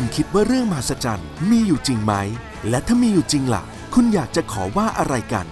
คุณคิดว่าเรื่องมหัศจรรย์มีอยู่จริงไหม และถ้ามีอยู่จริงล่ะ คุณอยากจะขอว่าอะไรกัน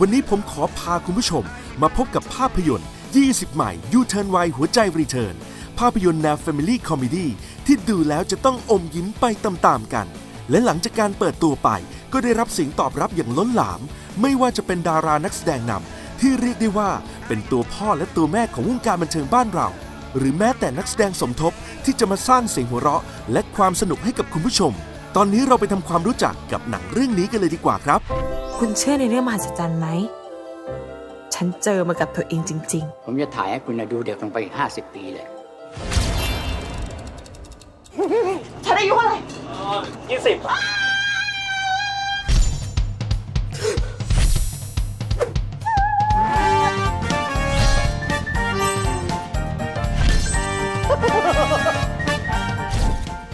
วันนี้ผมขอพาคุณผู้ชม มาพบกับภาพยนตร์ 20 ใหม่ยูเทิร์นไวหัวใจรีเทิร์นภาพยนตร์แนว Family Comedy ที่ดูแล้วจะต้องอมยิ้มไปตามๆกัน และหลังจากการเปิดตัวไป ก็ได้รับเสียงตอบรับอย่างล้นหลาม ไม่ว่าจะเป็นดารานักแสดงนำที่เรียกได้ว่าเป็นตัวพ่อและตัวแม่ของวงการบันเทิงบ้านเรา หรือแม้แต่นักแสดงสมทบที่จะมาสร้างเสียงหัวเราะ และความสนุกให้กับคุณผู้ชม ตอนนี้เราไปทำความรู้จักกับหนังเรื่องนี้กันเลยดีกว่าครับ คุณเชื่อในเรื่องมหัศจรรย์ไหม ฉันเจอมากับตัวเองจริง ผมจะถ่ายให้คุณนะดูเด็กลงไปอีก50 ปีเลยฉันอายุอะไร ยี่สิบ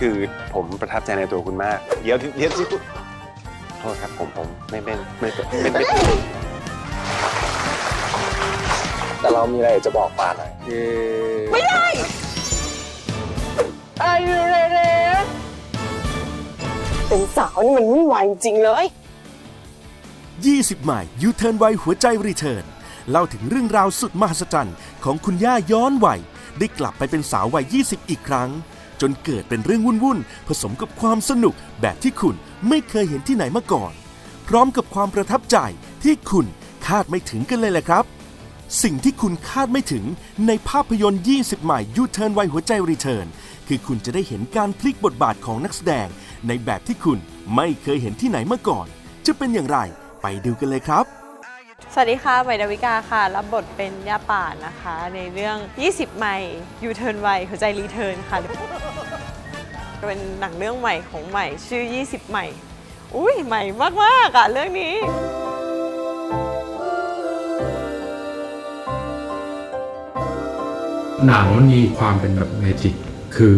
คือผมประทับใจในตัวคุณมาก เดี๋ยวเดี๋ยวสิคุณโทษครับผมผมไม่ไม่ไม่ไม่ไม่ไม่แต่เรามีอะไรจะบอกปาหน่อยคือเป็นสาวนี่มันวุ่นวายจริงเลย 20ใหม่ยูเทิร์นไวหัวใจรีเทิร์นเล่าถึงเรื่องราวสุดมหัศจรรย์ของคุณย่าย้อนวัยได้กลับไปเป็นสาววัย 20 อีกครั้ง จนเกิดเป็นเรื่องวุ่นๆผสมกับความสนุกแบบที่คุณไม่เคยเห็นที่ไหนมาก่อน พร้อมกับความประทับใจที่คุณคาดไม่ถึงกันเลยแหละครับ สิ่งที่คุณคาดไม่ถึงในภาพยนตร์ 20 ใหม่ยูเทิร์นไวหัวใจรีเทิร์นคือคุณจะได้เห็นการพลิกบทบาทของนักแสดง ในแบบที่คุณไม่เคยเห็นที่ไหนมาก่อน จะเป็นอย่างไรไปดูกันเลยครับสวัสดีค่ะใหม่ดาวิกาค่ะ รับบทเป็นย่าป่านนะคะ ในเรื่อง 20ใหม่ยูเทิร์นไวหัวใจรีเทิร์นค่ะ เป็นหนังเรื่องใหม่ของใหม่ชื่อ 20 ใหม่ อุ้ยใหม่มากๆอะเรื่องนี้ หนังมันมีความเป็นแบบเมจิกคือ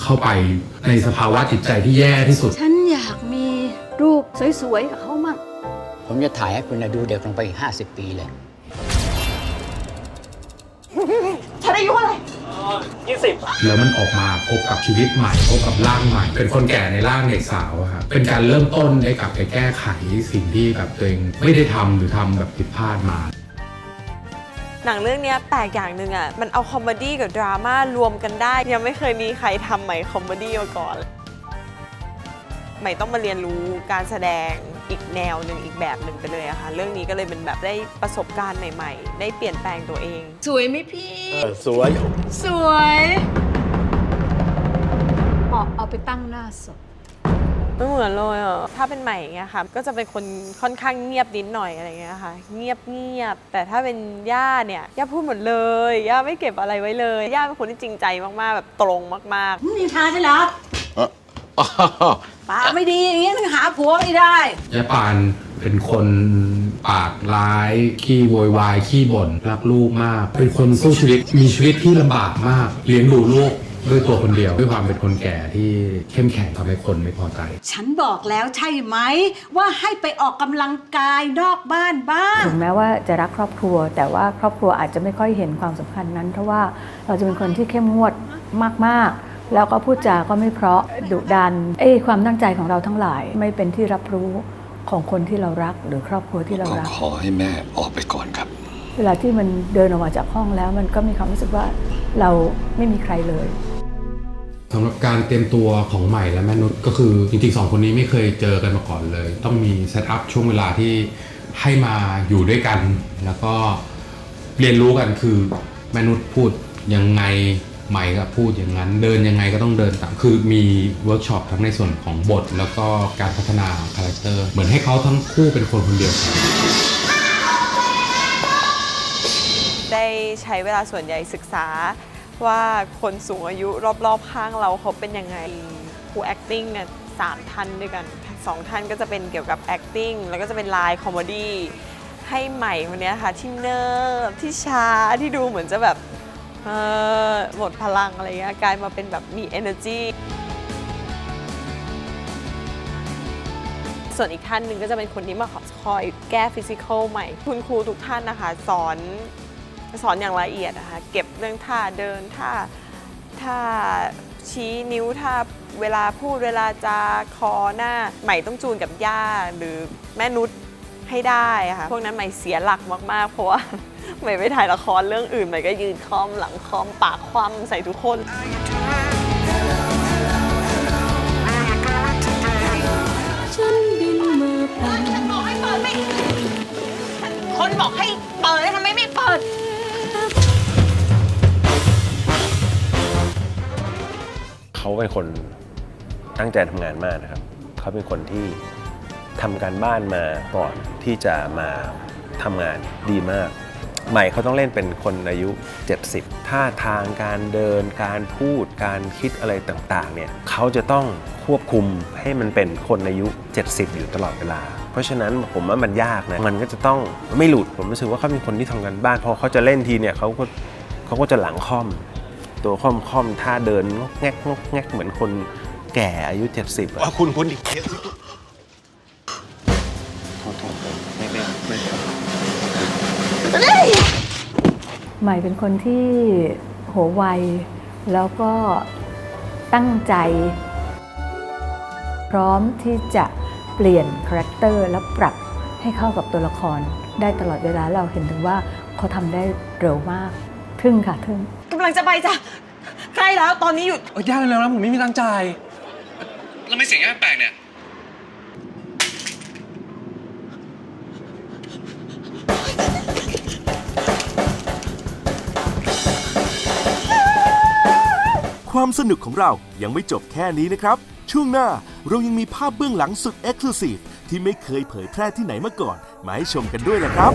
เข้าไปในสภาวะจิตใจที่แย่ที่สุด ฉันอยากมีรูปสวยๆกับเขามั่งผมจะถ่ายให้คุณนะดูเด็กลงไปอีก 50 ปีเลย ฉันอายุอะไร ยี่สิบแล้วมันออกมาพบกับชีวิตใหม่พบกับร่างใหม่ เป็นคนแก่ในร่างเด็กสาวอะครับเป็นการเริ่มต้นได้กลับไปแก้ไขสิ่งที่แบบตัวเองไม่ได้ทำหรือทำแบบผิดพลาดมาหนังเรื่องเนี้ยแปลกอย่างหนึ่งอะ มันเอาคอมเมดี้กับดราม่ารวมกันได้ ยังไม่เคยมีใครทำใหม่คอมเมดี้มาก่อน ใหม่ต้องมาเรียนรู้การแสดงอีกแนวหนึ่งอีกแบบหนึ่งไปเลยอะค่ะ เรื่องนี้ก็เลยเป็นแบบได้ประสบการณ์ใหม่ ๆ ได้เปลี่ยนแปลงตัวเอง สวยไหมพี่สวย สวยเหมาะเอาไปตั้งหน้าศพไม่เหมือนเลยอะ ถ้าเป็นใหม่อย่างเงี้ยค่ะ ก็จะเป็นคนค่อนข้างเงียบนิดหน่อยอะไรเงี้ยค่ะ เงียบเงียบ แต่ถ้าเป็นย่าเนี่ย ย่าพูดหมดเลย ย่าไม่เก็บอะไรไว้เลย ย่าเป็นคนที่จริงใจมากๆ แบบตรงมากนินทาใช่เหรอ ปากไม่ดีอย่างเงี้ยนึงหาผัวไม่ได้ ยายปานเป็นคนปากร้าย ขี้โวยวาย ขี้บ่นรักลูกมาก เป็นคนสู้ชีวิต มีชีวิตที่ลำบากมาก เลี้ยงดูลูกด้วยตัวคนเดียว ด้วยความเป็นคนแก่ที่เข้มแข็งทำให้คนไม่พอใจ ฉันบอกแล้วใช่ไหม ว่าให้ไปออกกำลังกายนอกบ้านบ้าง ถึงแม้ว่าจะรักครอบครัว แต่ว่าครอบครัวอาจจะไม่ค่อยเห็นความสำคัญนั้น เพราะว่าเราจะเป็นคนที่เข้มงวดมากๆ แล้วก็พูดจาก็ไม่เพราะดุดันเอ้ยความตั้งใจของเราทั้งหลายไม่เป็นที่รับรู้ของคนที่เรารักหรือครอบครัวที่เราก็รัก ขอให้แม่ออกไปก่อนครับ เวลาที่มันเดินออกมาจากห้องแล้ว มันก็มีความรู้สึกว่าเราไม่มีใครเลยสำหรับการเตรียมตัวของใหม่และแม่นุชก็คือ จริงๆสองคนนี้ไม่เคยเจอกันมาก่อนเลย ต้องมีเซตอัพช่วงเวลาที่ให้มาอยู่ด้วยกัน แล้วก็เรียนรู้กันคือแม่นุชพูดยังไง ใหม่ก็พูดอย่างนั้น เดินยังไงก็ต้องเดินตาม คือมีเวิร์กช็อปทั้งในส่วนของบท แล้วก็การพัฒนาคาแรคเตอร์ เหมือนให้เขาทั้งคู่เป็นคนคนเดียวกัน ได้ใช้เวลาส่วนใหญ่ศึกษาว่าคนสูงอายุรอบๆข้างเราเขาเป็นยังไงครู acting เนี่ยสามท่านด้วยกันสองท่านก็จะเป็นเกี่ยวกับ acting แล้วก็จะเป็นไลน์คอมเมดี้ให้ใหม่คนนี้ค่ะที่เนิร์ฟที่ช้าที่ดูเหมือนจะแบบ เออหมดพลังอะไรเงี้ยกลายมาเป็นแบบมี energy ส่วนอีกท่านหนึ่งก็จะเป็นคนที่มาคอยแก้ฟิสิกอลใหม่ คุณครูทุกท่านนะคะ สอนสอนอย่างละเอียดนะคะเก็บเรื่องท่าเดินท่าท่าชี้นิ้วถ้าเวลาพูดเวลาจะคอหน้าใหม่ต้องจูนกับย่าหรือแม่นุชให้ได้ะค่ะพวกนั้นใหม่เสียหลักมากๆเพราะว่า ใหม่ไปถ่ายละครเรื่องอื่นใหม่ก็ยืนคอมหลังคอมปากคว่ำใส่ทุกคนฉันบินมือไปคนบอกให้เปิดทำไมไม่เปิด เขาเป็นคนตั้งใจทำงานมากนะครับ เขาเป็นคนที่ทำการบ้านมาก่อนที่จะมาทำงานดีมาก ใหม่เขาต้องเล่นเป็นคนอายุ 70 ท่าทางการเดิน การพูด การคิดอะไรต่างๆ เนี่ยเขาจะต้องควบคุมให้มันเป็นคนอายุ 70 อยู่ตลอดเวลา เพราะฉะนั้นผมว่ามันยากนะ มันก็จะต้องไม่หลุด ผมรู้สึกว่าเขาเป็นคนที่ทำงานบ้าน พอเขาจะเล่นทีเนี่ยเขาก็เขาก็จะหลังค่อม ตัวค่อมค่อมท่าเดินงกแงกงกแงกเหมือนคนแก่อายุ 70อะคุณคุณดิเดี๋ยวสิ ใหม่เป็นคนที่หัวไว แล้วก็ตั้งใจ พร้อมที่จะเปลี่ยนคาแรคเตอร์แล้วปรับให้เข้ากับตัวละคร ได้ตลอดเวลาเราเห็นถึงว่าเขาทำได้เร็วมาก ทึ่งค่ะทึ่งกำลังจะไปจ้ะใกล้แล้วตอนนี้หยุดเออยากเร็วๆนะผมไม่มีตังค์จ่าย แล้วไม่เสียงแปลกๆเนี่ย ความสนุกของเรายังไม่จบแค่นี้นะครับ ช่วงหน้าเรายังมีภาพเบื้องหลังสุดเอ็กซ์คลูซีฟที่ไม่เคยเผยแพร่ที่ไหนมาก่อน มาให้ชมกันด้วยนะครับ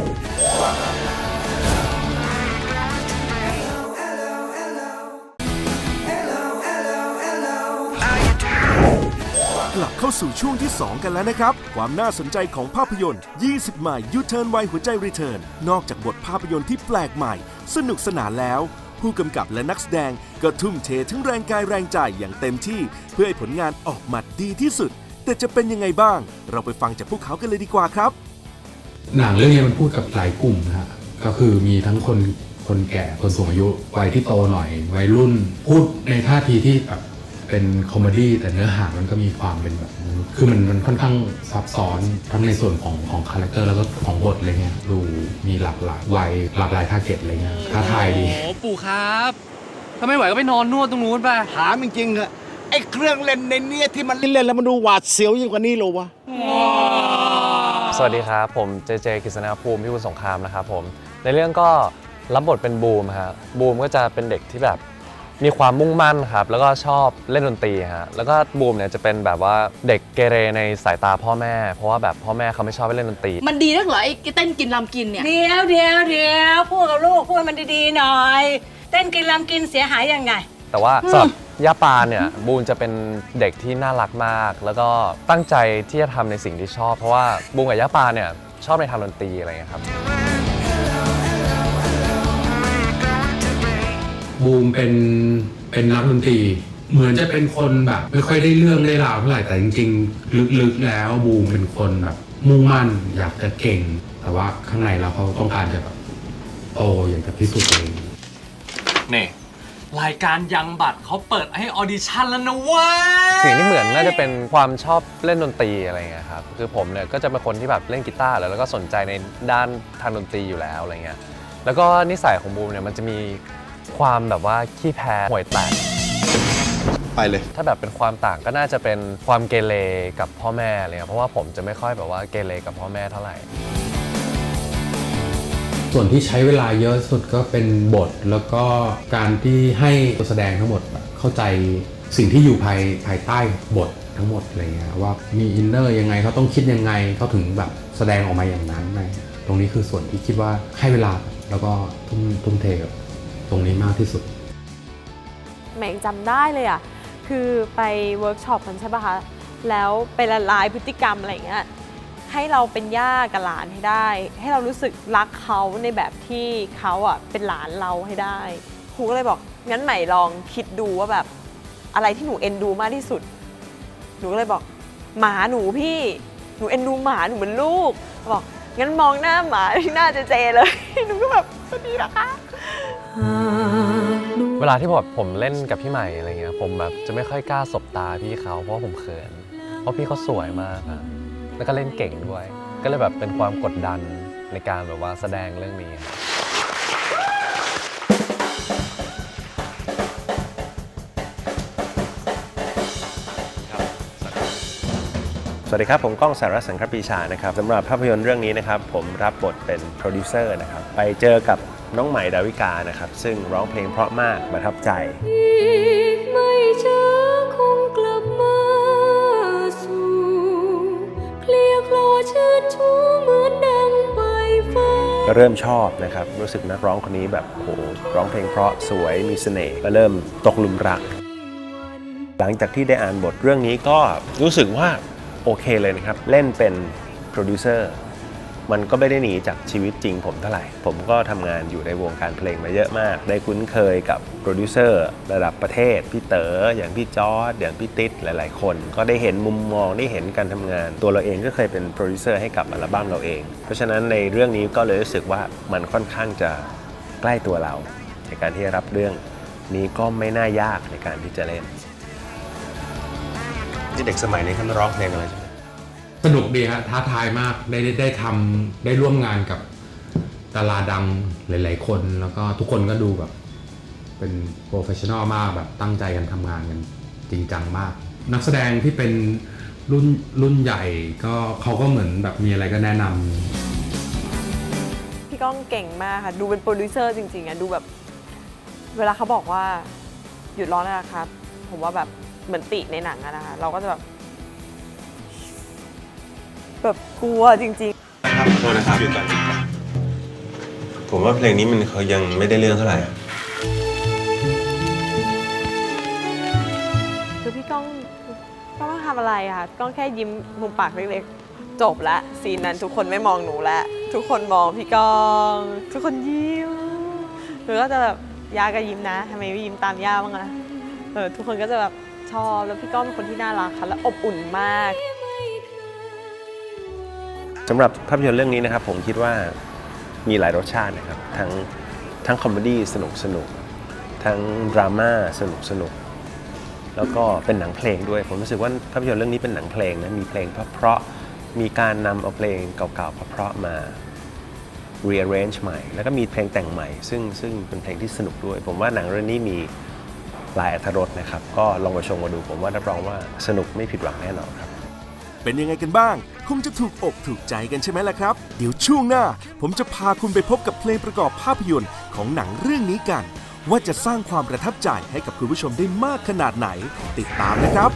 กลับเข้าสู่ช่วงที่ 2 กันแล้วนะครับ ความน่าสนใจของภาพยนตร์ 20ใหม่ยูเทิร์นไวหัวใจรีเทิร์นนอกจากบทภาพยนตร์ที่แปลกใหม่ สนุกสนานแล้ว ผู้กำกับและนักแสดงก็ทุ่มเททั้งแรงกายแรงใจอย่างเต็มที่เพื่อให้ผลงานออกมาดีที่สุด แต่จะเป็นยังไงบ้าง เราไปฟังจากพวกเขากันเลยดีกว่าครับ หนังเรื่องนี้มันพูดกับหลายกลุ่มนะฮะก็คือมีทั้งคนคนแก่คนสูงอายุวัยที่โตหน่อยวัยรุ่นพูดในท่าทีที่แบบ เป็นคอมเมดี้แต่เนื้อหามันก็มีความเป็นแบบ คือมันมันค่อนข้างซับซ้อนทั้งในส่วนของของคาแรคเตอร์แล้วก็ของบทอะไรเงี้ยดูมีหลากหลายวัยหลากหลายทาร์เก็ตอะไรเงี้ยท้าทายดี โอ้ปู่ครับถ้าไม่ไหวก็ไปนอนนวดตรงนู้นไปถามจริงๆเหอะไอ้เครื่องเล่นในเนี้ยที่มันเล่นแล้วมันดูหวาดเสียวยิ่งกว่านี้เหรอวะ สวัสดีครับ ผมเจเจกฤษณาภูมิพิบูลสงครามนะครับผม ในเรื่องก็รับบทเป็นบูมครับบูมก็จะเป็นเด็กที่แบบ มีความมุ่งมั่นครับ แล้วก็ชอบเล่นดนตรีฮะ แล้วก็บูมเนี่ยจะเป็นแบบว่าเด็กเกเรในสายตาพ่อแม่ เพราะว่าแบบพ่อแม่เขาไม่ชอบให้เล่นดนตรี มันดีนักเหรอไอ้เต้นกินลำกินเนี่ย เดี๋ยวเดี๋ยวเดี๋ยวพูดกับลูกพูดให้มันดีๆหน่อย เต้นกินลำกินเสียหายยังไง แต่ว่าสำหรับย่าปานเนี่ยบูมจะเป็นเด็กที่น่ารักมาก แล้วก็ตั้งใจที่จะทำในสิ่งที่ชอบ เพราะว่าบูมกับย่าปานเนี่ยชอบในทางดนตรีอะไรอย่างเงี้ยครับ บูมเป็นเป็นนักดนตรีเหมือนจะเป็นคนแบบ ไม่ค่อยได้เรื่องได้ราวเท่าไหร่แต่จริงๆ ลึกๆแล้วบูมเป็นคนแบบ มุ่งมั่นอยากจะเก่ง แต่ว่าข้างในแล้วเขาต้องการจะแบบโตอยากจะพิสูจน์ตัวเองนี่รายการยังบัตรเขาเปิดให้ออดิชั่นแล้วนะเว้ยสิ่งที่เหมือนน่าจะเป็นความชอบเล่นดนตรีอะไรเงี้ยครับคือผมเนี่ยก็จะเป็นคนที่แบบเล่นกีตาร์แล้วก็สนใจในด้านทางดนตรีอยู่แล้วอะไรเงี้ยแล้วก็นิสัยของบูมเนี่ยมันจะมี ความแบบว่าขี้แพ้ห่วยแตก ไปเลย ถ้าแบบเป็นความต่างก็น่าจะเป็นความเกเรกับพ่อแม่อะไรเงี้ยเพราะว่าผมจะไม่ค่อยแบบว่าเกเรกับพ่อแม่เท่าไหร่ ส่วนที่ใช้เวลาเยอะสุดก็เป็นบทแล้วก็การที่ให้ตัวแสดงทั้งหมดแบบเข้าใจสิ่งที่อยู่ภายภายใต้บททั้งหมดอะไรเงี้ยว่ามีอินเนอร์ยังไงเขาต้องคิดยังไงเขาถึงแบบแสดงออกมาอย่างนั้นอะไรเงี้ยตรงนี้คือส่วนที่คิดว่าให้เวลาแล้วก็ทุ่มทุ่มเทกับ ตรงนี้มากที่สุดแหม่งจำได้เลยอะ คือไปเวิร์กช็อปกันใช่ป่ะคะ แล้วไปละลายพฤติกรรมอะไรอย่างเงี้ย ให้เราเป็นย่ากับหลานให้ได้ ให้เรารู้สึกรักเขาในแบบที่เขาอะเป็นหลานเราให้ได้ ครูก็เลยบอกงั้นใหม่ลองคิดดูว่าแบบอะไรที่หนูเอ็นดูมากที่สุด หนูก็เลยบอกหมาหนูพี่ หนูเอ็นดูหมาหนูเหมือนลูก บอกงั้นมองหน้าหมาที่หน้าเจเจเลย หนูก็แบบสวัสดีนะคะ เวลาที่แบบผมเล่นกับพี่ใหม่อะไรเงี้ยผมแบบจะไม่ค่อยกล้าสบตาพี่เขาเพราะผมเขิน เพราะพี่เขาสวยมากครับแล้วก็เล่นเก่งด้วย ก็เลยแบบเป็นความกดดันในการแบบว่าแสดงเรื่องนี้ครับสวัสดีครับ ผมก้องสารสังคปีชานะครับสำหรับภาพยนตร์เรื่องนี้นะครับ ผมรับบทเป็นโปรดิวเซอร์นะครับ ไปเจอกับ น้องใหม่ดาวิกานะครับ ซึ่งร้องเพลงเพราะมากประทับใจไม่ช้าคงกลับมาสู่เคลียร์คลอเชิญชูเหมือนดังไฟฟ้าก็เริ่มชอบนะครับ รู้สึกนักร้องคนนี้แบบโอ้โหร้องเพลงเพราะสวยมีเสน่ห์ก็เริ่มตกหลุมรัก หลังจากที่ได้อ่านบทเรื่องนี้ก็รู้สึกว่าโอเคเลยนะครับ เล่นเป็นโปรดิวเซอร์ มันก็ไม่ได้หนีจากชีวิตจริงผมเท่าไหร่ ผมก็ทำงานอยู่ในวงการเพลงมาเยอะมาก ได้คุ้นเคยกับโปรดิวเซอร์ระดับประเทศ พี่เต๋ออย่างพี่จอร์ดอย่างพี่ติ๊ดหลาย ๆ คน ก็ได้เห็นมุมมองได้เห็นการทำงาน ตัวเราเองก็เคยเป็นโปรดิวเซอร์ให้กับอัลบั้มเราเอง เพราะฉะนั้นในเรื่องนี้ก็เลยรู้สึกว่ามันค่อนข้างจะใกล้ตัวเรา ในการที่รับเรื่องนี้ก็ไม่น่ายากในการที่จะเล่นที่เด็กสมัยนี้เขาไม่ร้องเพลงอะไรใช่ไหม สนุกดีฮะท้าทายมากได้ได้ได้ทำได้ร่วมงานกับดาราดังหลาย ๆ คนแล้วก็ทุกคนก็ดูแบบ เป็นโปรเฟชชั่นอลมากแบบตั้งใจกันทำงานกันจริงจังมาก นักแสดงที่เป็นรุ่นรุ่นใหญ่ก็เขาก็เหมือนแบบมีอะไรก็แนะนำพี่ก้องเก่งมากค่ะ ดูเป็นโปรดิวเซอร์จริงๆอะดูแบบ เวลาเขาบอกว่า หยุดร้องได้แล้วครับ ผมว่าแบบเหมือนติในหนังอะนะคะ เราก็จะแบบ แบบกลัวจริงๆครับโทษนะครับหยุดก่อนผมว่าเพลงนี้มันเขายังไม่ได้เรื่องเท่าไหร่คือพี่ก้องก้องไม่ต้องทำอะไรอะค่ะก้องแค่ยิ้มมุมปากเล็กๆ จบละซีนนั้นทุกคนไม่มองหนูแล้วทุกคนมองพี่ก้อง ทุกคนยิ้มหนูก็จะแบบย่าก็ยิ้มนะทำไมไม่ยิ้มตามย่าบ้างอะเออทุกคนก็จะแบบชอบแล้วพี่ก้องเป็นคนที่น่ารักค่ะและอบอุ่นมาก สำหรับภาพยนตร์เรื่องนี้นะครับ ผมคิดว่ามีหลายรสชาตินะครับ ทั้งทั้งคอมเมดี้สนุกสนุกทั้งดราม่าสนุกสนุกแล้วก็เป็นหนังเพลงด้วย ผมรู้สึกว่าภาพยนตร์เรื่องนี้เป็นหนังเพลงนะมีเพลงเพราะๆมีการนำเอาเพลงเก่าๆเพราะๆมา rearrange ใหม่ แล้วก็มีเพลงแต่งใหม่ ซึ่งซึ่งเป็นเพลงที่สนุกด้วย ผมว่าหนังเรื่องนี้มีหลายอรรถรสนะครับ ก็ลองไปชมมาดูผมว่ารับรองว่าสนุกไม่ผิดหวังแน่นอนครับ เป็นยังไงกันบ้าง คงจะถูกอกถูกใจกันใช่ไหมล่ะครับ เดี๋ยวช่วงหน้า ผมจะพาคุณไปพบกับเพลงประกอบภาพยนตร์ของหนังเรื่องนี้กัน ว่าจะสร้างความประทับใจให้กับคุณผู้ชมได้มากขนาดไหน ติดตามนะครับ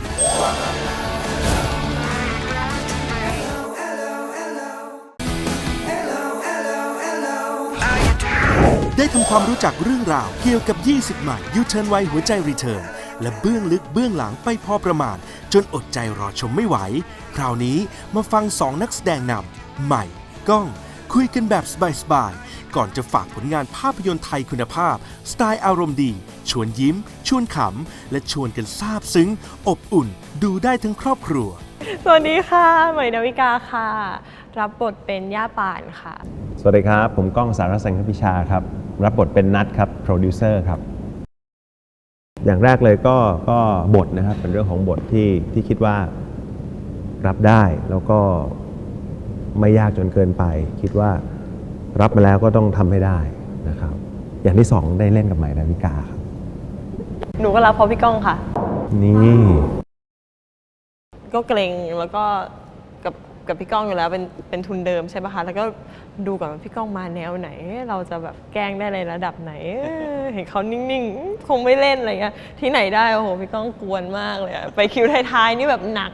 ได้ทำความรู้จักเรื่องราวเกี่ยวกับ 20 ใหม่ยูเทิร์นไวหัวใจรีเทิร์น และเบื้องลึกเบื้องหลังไปพอประมาณ จนอดใจรอชมไม่ไหว คราวนี้มาฟังสองนักแสดงนำใหม่ ก้อง คุยกันแบบสบายๆ ก่อนจะฝากผลงานภาพยนตร์ไทยคุณภาพ สไตล์อารมณ์ดี ชวนยิ้ม ชวนขำ และชวนกันซาบซึ้ง อบอุ่น ดูได้ทั้งครอบครัว สวัสดีค่ะ ใหม่ดาวิกาค่ะ รับบทเป็นย่าป่านค่ะ สวัสดีครับ ผมก้องสารสังคพิชาครับ รับบทเป็นนัทครับ โปรดิวเซอร์ครับ อย่างแรกเลยก็ก็บทนะครับเป็นเรื่องของบทที่ที่คิดว่ารับได้แล้วก็ไม่ยากจนเกินไป คิดว่ารับมาแล้วก็ต้องทำให้ได้นะครับ อย่างที่สองได้เล่นกับใหม่ดาวิกาครับหนูก็รับเพราะพี่ก้องค่ะ นี่ ก็เกรงแล้วก็ กับพี่ก้องอยู่แล้วเป็นเป็นทุนเดิมใช่ปะคะแล้วก็ดูก่อนว่าพี่ก้องมาแนวไหน เราจะแบบแกล้งได้ในระดับไหนเอ้ยเห็นเขานิ่งๆ คงไม่เล่นอะไรเงี้ยที่ไหนได้โอ้โหพี่ก้องกวนมากเลยอะไปคิวท้ายๆนี่แบบหนัก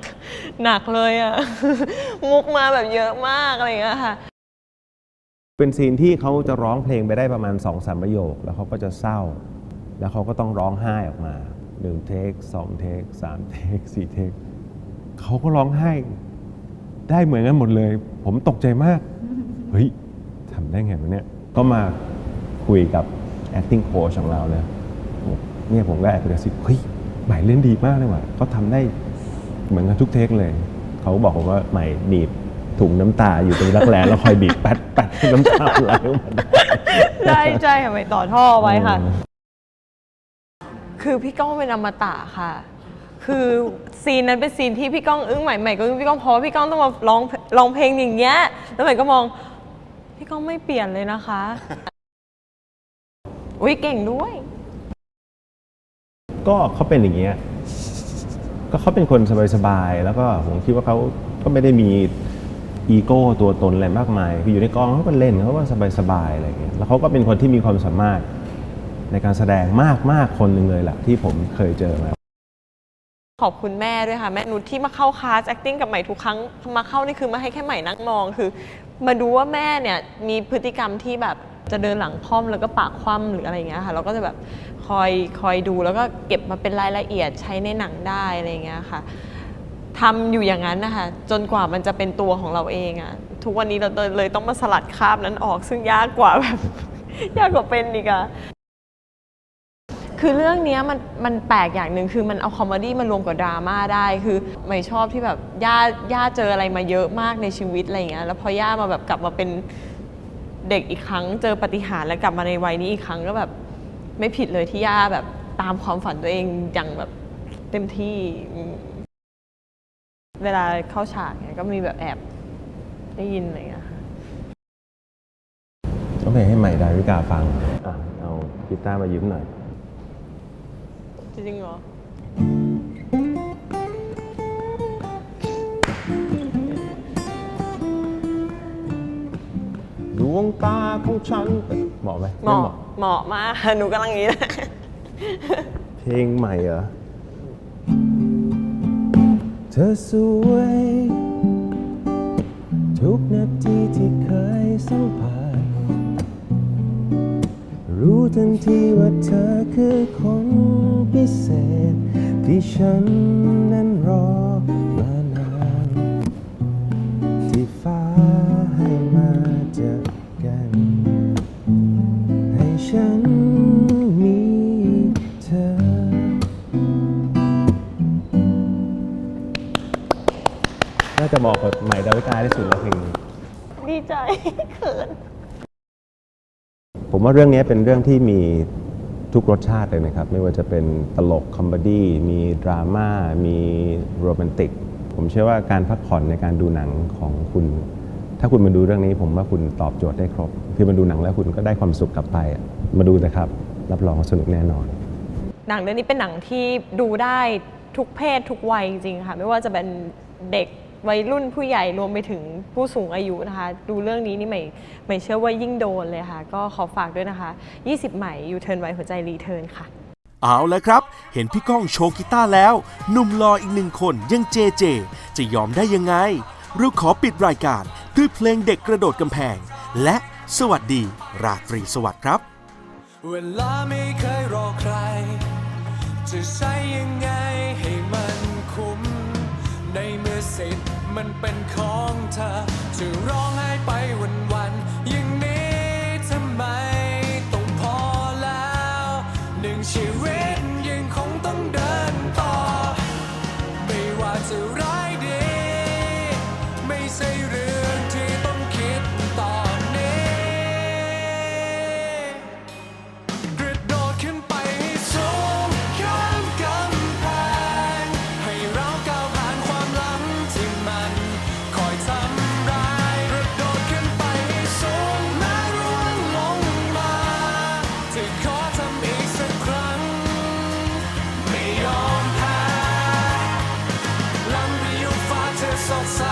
หนักเลยอะ มุกมาแบบเยอะมากอะไรเงี้ยค่ะ เป็นซีนที่เขาจะร้องเพลงไปได้ประมาณ2อสามประโยค แล้วเขาก็จะเศร้า แล้วเขาก็ต้องร้องไห้ออกมา1เทค2เทค3เทค4เทคเขาก็ร้องไห้ ได้เหมือนกันหมดเลย ผมตกใจมาก เฮ้ยทำได้ไงวะเนี่ย ก็มาคุยกับ acting coach ของเราเลยบอกเนี่ยผมก็แอบไปกระซิบเฮ้ยใหม่เล่นดีมากเลยว่ะเขาทำได้เหมือนกันทุกเทคเลย เขาบอกผมว่าใหม่หนีบถุงน้ำตาอยู่ตรงรักแร้แล้วคอยบีบแป๊ดแป๊ดให้น้ำตาไหลออกมา ใช่ใช่ค่ะไปต่อท่อไว้ค่ะ คือพี่ก้องเป็นอมตะค่ะ คือ ซีนนั้นเป็นซีนที่พี่ก้องอึ้งใหม่ใหม่ก็อึ้งพี่ก้องเพราะว่าพี่ก้องต้องมาร้องร้องเพลงอย่างเงี้ยแล้วใหม่ก็มอง พี่ก้องไม่เปลี่ยนเลยนะคะ อุ้ยเก่งด้วย ก็เขาเป็นอย่างเงี้ยก็เขาเป็นคนสบายๆแล้วก็ผมคิดว่าเขาก็ไม่ได้มีอีโก้ตัวตนอะไรมากมายคืออยู่ในกองเขาก็เล่นเขาก็สบายๆอะไรอย่างเงี้ยแล้วเขาก็เป็นคนที่มีความสามารถในการแสดงมากๆคนหนึ่งเลยแหละที่ผมเคยเจอมา ขอบคุณแม่ด้วยค่ะแม่นุชที่มาเข้าคลาส acting กับใหม่ทุกครั้งมาเข้านี่คือมาให้แค่ใหม่นั่งมองคือ มาดูว่าแม่เนี่ยมีพฤติกรรมที่แบบจะเดินหลังค่อมแล้วก็ปากคว่ำหรืออะไรอย่างเงี้ยค่ะ เราก็จะแบบคอยคอยดูแล้วก็เก็บมาเป็นรายละเอียดใช้ในหนังได้อะไรอย่างเงี้ยค่ะทำอยู่อย่างนั้นนะคะจนกว่ามันจะเป็นตัวของเราเองอะทุกวันนี้เราเลยต้องมาสลัดคราบนั้นออกซึ่งยากกว่าแบบยากกว่าเป็นอีกอะ คือเรื่องเนี้ยมันมันแปลกอย่างหนึ่งคือมันเอาคอมเมดี้มารวมกับดราม่าได้คือไม่ชอบที่แบบย่าย่าเจออะไรมาเยอะมากในชีวิตอะไรอย่างเงี้ยแล้วพอย่ามาแบบกลับมาเป็นเด็กอีกครั้ง เจอปฏิหารแล้วกลับมาในวัยนี้อีกครั้งก็แบบไม่ผิดเลยที่ย่าแบบตามความฝันตัวเองอย่างแบบเต็มที่ เวลาเข้าฉากเนี่ยก็มีแบบแอบได้ยินอะไรอย่างเงี้ยค่ะโอเคให้ใหม่ดาวิกาฟังอะเอากีตาร์มายืมหน่อย จริงๆเหรอ ดวงตาของฉันเหมาะไหมเหมาะ เหมาะมาก หนูกำลังอย่างนี้เลยเพลงใหม่เหรอ เธอสวย ทุกนาทีที่เคยสัมผัส รู้ทันทีว่าเธอคือคนพิเศษ ที่ฉันนั้นรอมานานที่ฟ้าให้มาเจอกัน ให้ฉันมีเธอ น่าจะเหมาะกับใหม่ดาวิกาที่สุดแล้วเพลงนี้ ดีใจ เขิน ผมว่าเรื่องนี้เป็นเรื่องที่มีทุกรสชาติเลยนะครับ ไม่ว่าจะเป็นตลกคอมเมดี้มีดราม่ามีโรแมนติก ผมเชื่อว่าการพักผ่อนในการดูหนังของคุณ ถ้าคุณมาดูเรื่องนี้ผมว่าคุณตอบโจทย์ได้ครบ คือมาดูหนังแล้วคุณก็ได้ความสุขกลับไป มาดูนะครับ รับรองว่าสนุกแน่นอน หนังเรื่องนี้เป็นหนังที่ดูได้ทุกเพศทุกวัยจริงๆค่ะ ไม่ว่าจะเป็นเด็ก วัยรุ่นผู้ใหญ่รวมไปถึงผู้สูงอายุนะคะ ดูเรื่องนี้นี่ใหม่ใหม่เชื่อว่ายิ่งโดนเลยค่ะ ก็ขอฝากด้วยนะคะ 20 ใหม่ยูเทิร์นไวหัวใจรีเทิร์นค่ะ เอาแล้วครับ เห็นพี่ก้องโชว์กีตาร์แล้วหนุ่มรออีกหนึ่งคนอยังเจเจ จะยอมได้ยังไงเราขอปิดรายการด้วยเพลงเด็กกระโดดกำแพง และสวัสดี ราตรีสวัสดิ์ครับ เวลาไม่เคยรอใคร จะใช้ยังไง มันเป็นของเธอจะร้องไห้ไปวัน salt